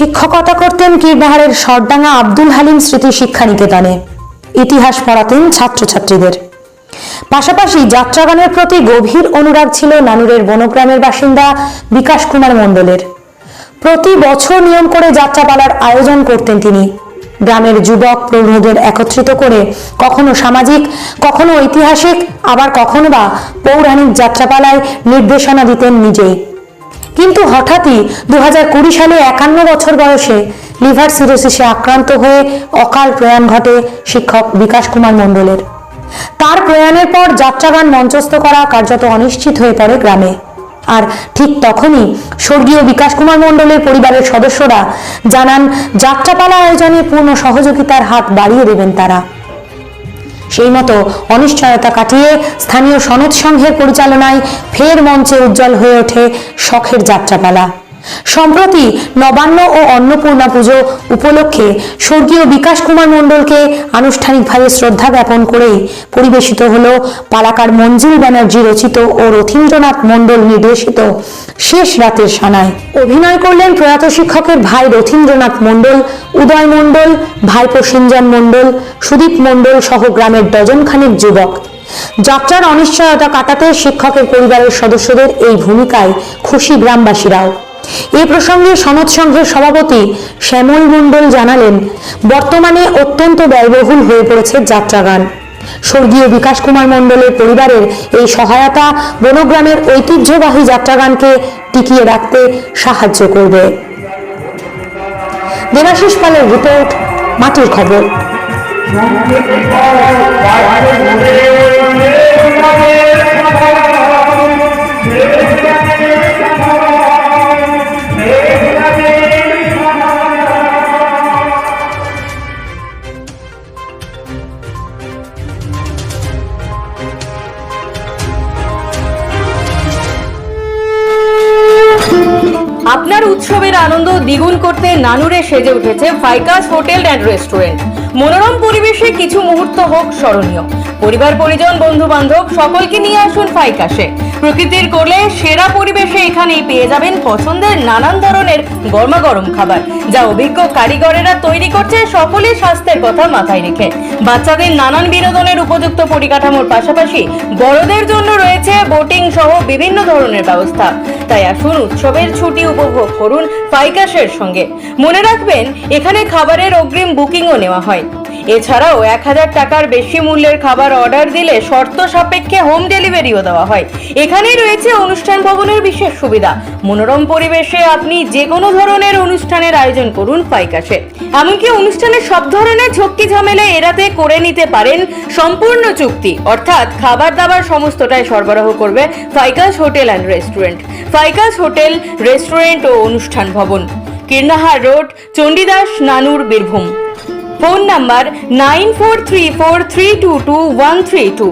শিক্ষকতা করতেন কীরবাহারের সরডাঙ্গা আব্দুল হালিম স্মৃতি শিক্ষা নিকেতনে ইতিহাস পড়াতেন ছাত্রছাত্রীদের। পাশাপাশি যাত্রাগানের প্রতি গভীর অনুরাগ ছিল নানুরের বনগ্রামের বাসিন্দা বিকাশ কুমার মণ্ডলের। প্রতি বছর নিয়ম করে যাত্রাপালার আয়োজন করতেন তিনি। গ্রামের যুবক প্রৌঢ়দের একত্রিত করে কখনো সামাজিক, কখনো ঐতিহাসিক, আবার কখনো বা পৌরাণিক যাত্রাপালায় নির্দেশনা দিতেন নিজেই। কিন্তু হঠাৎই দু সালে একান্ন বছর বয়সে লিভার সিরোসিসে আক্রান্ত হয়ে অকাল প্রয়াণ ঘটে শিক্ষক বিকাশ কুমার মণ্ডলের। তার প্রয়াণের পর যাত্রাগান মঞ্চস্থ করা কার্যত অনিশ্চিত হয়ে পড়ে গ্রামে। আর ঠিক তখনই স্বর্গীয় বিকাশ কুমার মণ্ডলের পরিবারের সদস্যরা জানান, যাত্রাপালা আয়োজনে পূর্ণ সহযোগিতার হাত বাড়িয়ে দেবেন তারা। সেই মতো অনিশ্চয়তা কাটিয়ে স্থানীয় সনদ সংঘের পরিচালনায় ফের মঞ্চে উজ্জ্বল হয়ে ওঠে শখের যাত্রাপালা। সম্প্রতি নবান্ন ও অন্নপূর্ণা পুজো উপলক্ষে স্বর্গীয় বিকাশ কুমার মণ্ডলকে আনুষ্ঠানিকভাবে শ্রদ্ধা জ্ঞাপন করেই পরিবেশিত হল পালাকার মঞ্জুল ব্যানার্জি রচিত ও রথীন্দ্রনাথ মণ্ডল নির্দেশিত শেষ রাতের সানায় অভিনয় করলেন প্রয়াত শিক্ষকের ভাই রথীন্দ্রনাথ মণ্ডল, উদয় মণ্ডল ভাই প্রসেনজন মণ্ডল, সুদীপ মণ্ডল সহ গ্রামের ডজন খানেক যুবক। যাত্রার অনিশ্চয়তা কাটাতে শিক্ষকের পরিবারের সদস্যদের এই ভূমিকায় খুশি গ্রামবাসীরাও। এ প্রসঙ্গে সনদ সংঘের সভাপতি শ্যামল মণ্ডল জানালেন, বর্তমানে অত্যন্ত ব্যয়বহুল হয়ে পড়েছে যাত্রাগান। স্বর্গীয় বিকাশ কুমার মণ্ডলের পরিবারের এই সহায়তা বনগ্রামের ঐতিহ্যবাহী যাত্রাগানকে টিকিয়ে রাখতে সাহায্য করবে। দেবাশিস পালের রিপোর্ট, মাটির খবর। আপনার উৎসবের আনন্দ দ্বিগুণ করতে নানুরে সেজে উঠেছে ফাইকাস হোটেল অ্যান্ড রেস্টুরেন্ট মনোরম পরিবেশে কিছু মুহূর্ত হোক স্মরণীয়। পরিবার, পরিজন বন্ধু বান্ধব সকলকে নিয়ে আসুন ফাইকাসে প্রকৃতির কোলে সেরা পরিবেশে এখানেই পেয়ে যাবেন পছন্দের নানান ধরনের গরমাগরম খাবার, যা অভিজ্ঞ কারিগরেরা তৈরি করছে সকলের স্বাস্থ্যের কথা মাথায় রেখে। বাচ্চাদের নানান বিনোদনের উপযুক্ত পরিকাঠামোর পাশাপাশি বড়দের জন্য রয়েছে বোটিং সহ বিভিন্ন ধরনের ব্যবস্থা। তাই আসুন উৎসবের ছুটি উপভোগ করুন ফাইকাসের সঙ্গে। মনে রাখবেন, এখানে খাবারের অগ্রিম বুকিংও নেওয়া হয়। এছাড়াও এক হাজার টাকার বেশি মূল্যের খাবার অর্ডার দিলে শর্ত সাপেক্ষে হোম ডেলিভারিও দেওয়া হয়। এখানেই রয়েছে অনুষ্ঠান ভবনের বিশেষ সুবিধা। মনোরম পরিবেশে আপনি যে কোনো ধরনের অনুষ্ঠানের আয়োজন করুন ফাইকাসে এমনকি অনুষ্ঠানের সব ধরনের ঝক্কি ঝামেলা এড়াতে করে নিতে পারেন সম্পূর্ণ চুক্তি। অর্থাৎ খাবার দাবার সমস্তটাই সরবরাহ করবে Ficus hotel and restaurant. Ficus hotel, restaurant ও অনুষ্ঠান ভবন। কীর্ণাহার রোড, চণ্ডীদাস, নানুর Birbhum. phone number nine four three four three two two one three two